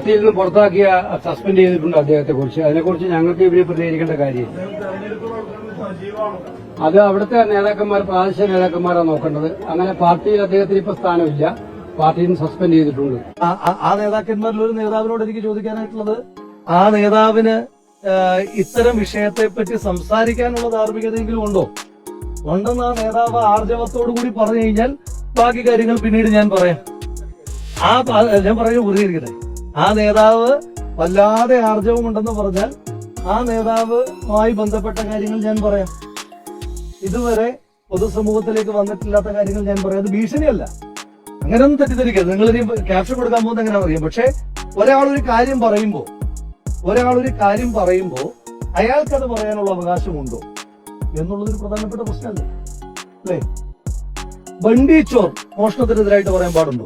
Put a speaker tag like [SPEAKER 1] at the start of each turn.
[SPEAKER 1] പാർട്ടിയിൽ നിന്ന് പുറത്താക്കിയ സസ്പെൻഡ് ചെയ്തിട്ടുണ്ട് അദ്ദേഹത്തെ കുറിച്ച്. അതിനെക്കുറിച്ച് ഞങ്ങൾക്ക് ഇവർ പ്രതികരിക്കേണ്ട കാര്യമില്ല. അത് അവിടുത്തെ നേതാക്കന്മാർ പ്രാദേശിക നേതാക്കന്മാരാണ് നോക്കേണ്ടത്. അങ്ങനെ പാർട്ടിയിൽ അദ്ദേഹത്തിന് ഇപ്പൊ സ്ഥാനമില്ല. പാർട്ടിയിൽ നിന്ന് സസ്പെൻഡ് ചെയ്തിട്ടുണ്ട്.
[SPEAKER 2] ആ- നേതാക്കന്മാരിൽ ഒരു നേതാവിനോട് എനിക്ക് ചോദിക്കാനായിട്ടുള്ളത് ആ നേതാവിന് ഇത്തരം വിഷയത്തെ പറ്റി സംസാരിക്കാനുള്ള ധാർമ്മികതയെങ്കിലും ഉണ്ടോ? ഉണ്ടെന്ന് ആ നേതാവ് ആർജവത്തോടു കൂടി പറഞ്ഞു കഴിഞ്ഞാൽ ബാക്കി കാര്യങ്ങൾ പിന്നീട് ഞാൻ പറയാം. ആ ഞാൻ പറയുന്നത് പ്രതികരിക്കട്ടെ ആ നേതാവ് വല്ലാതെ ആർജവമുണ്ടെന്ന് പറഞ്ഞാൽ ആ നേതാവുമായി ബന്ധപ്പെട്ട കാര്യങ്ങൾ ഞാൻ പറയാം. ഇതുവരെ പൊതുസമൂഹത്തിലേക്ക് വന്നിട്ടില്ലാത്ത കാര്യങ്ങൾ ഞാൻ പറയാം. അത് ഭീഷണിയല്ല. അങ്ങനെയൊന്നും തെറ്റിദ്ധരിക്കരുത്. നിങ്ങൾ ഇനി ക്യാപ്ഷൻ കൊടുക്കാൻ പോകുന്നത് എങ്ങനെ അറിയാം. പക്ഷെ ഒരാൾ ഒരു കാര്യം പറയുമ്പോൾ ഒരാൾ ഒരു കാര്യം പറയുമ്പോ അയാൾക്കത് പറയാനുള്ള അവകാശമുണ്ടോ? എന്നുള്ളതൊരു പ്രധാനപ്പെട്ട പ്രശ്നമല്ലേ? അല്ലേ? ബണ്ടി ചോർ മോഷണത്തിനെതിരായിട്ട് പറയാൻ പാടുണ്ടോ?